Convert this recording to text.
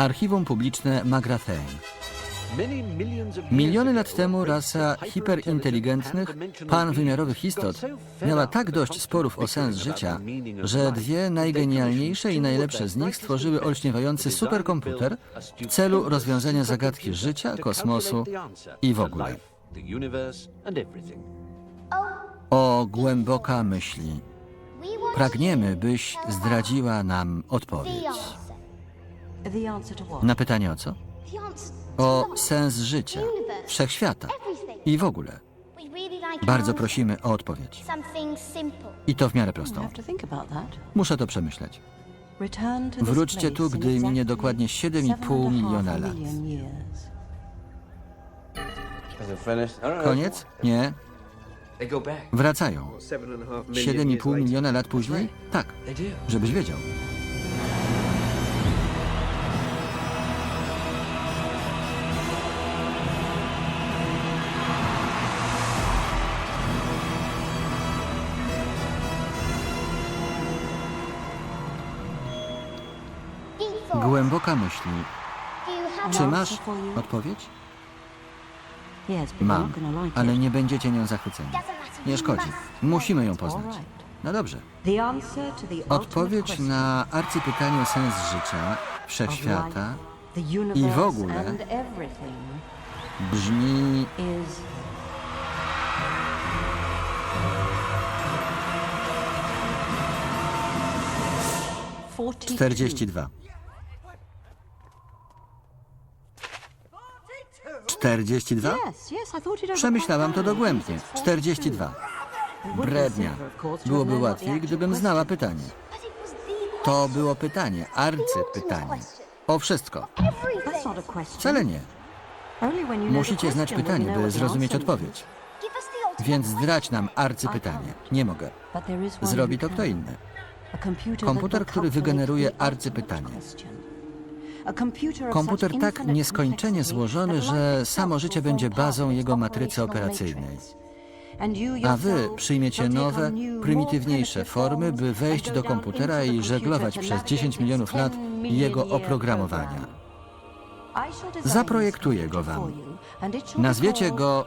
Archiwum publiczne Magrathane. Miliony lat temu rasa hiperinteligentnych, panwymiarowych istot miała tak dość sporów o sens życia, że dwie najgenialniejsze i najlepsze z nich stworzyły olśniewający superkomputer w celu rozwiązania zagadki życia, kosmosu i w ogóle. O głęboka myśli. Pragniemy, byś zdradziła nam odpowiedź. Na pytanie o co? O sens życia, wszechświata i w ogóle. Bardzo prosimy o odpowiedź. I to w miarę prostą. Muszę to przemyśleć. Wróćcie tu, gdy minie dokładnie 7,5 miliona lat. Koniec? Nie. Wracają. 7,5 miliona lat później? Tak, żebyś wiedział. Głęboka myśli. Czy masz odpowiedź? Mam, ale nie będziecie nią zachwyceni. Nie szkodzi. Musimy ją poznać. No dobrze. Odpowiedź na arcypytanie o sens życia, wszechświata universe w ogóle brzmi is forty 42. 42? Yes, yes, I thought you'd Przemyślałam to dogłębnie. it. 42. Brednia. Byłoby łatwiej, gdybym znała pytanie. To było pytanie, arcypytanie. O wszystko. Wcale nie. Musicie znać pytanie, by zrozumieć odpowiedź. Więc zdradź nam arcypytanie. Nie mogę. Zrobi to kto inny. Komputer, który wygeneruje arcypytanie. Komputer tak nieskończenie złożony, że samo życie będzie bazą jego matrycy operacyjnej. A wy przyjmiecie nowe, prymitywniejsze formy, by wejść do komputera i żeglować przez navigate 10 its milionów lat 10 million jego oprogramowania. Zaprojektuję go wam. Nazwiecie go.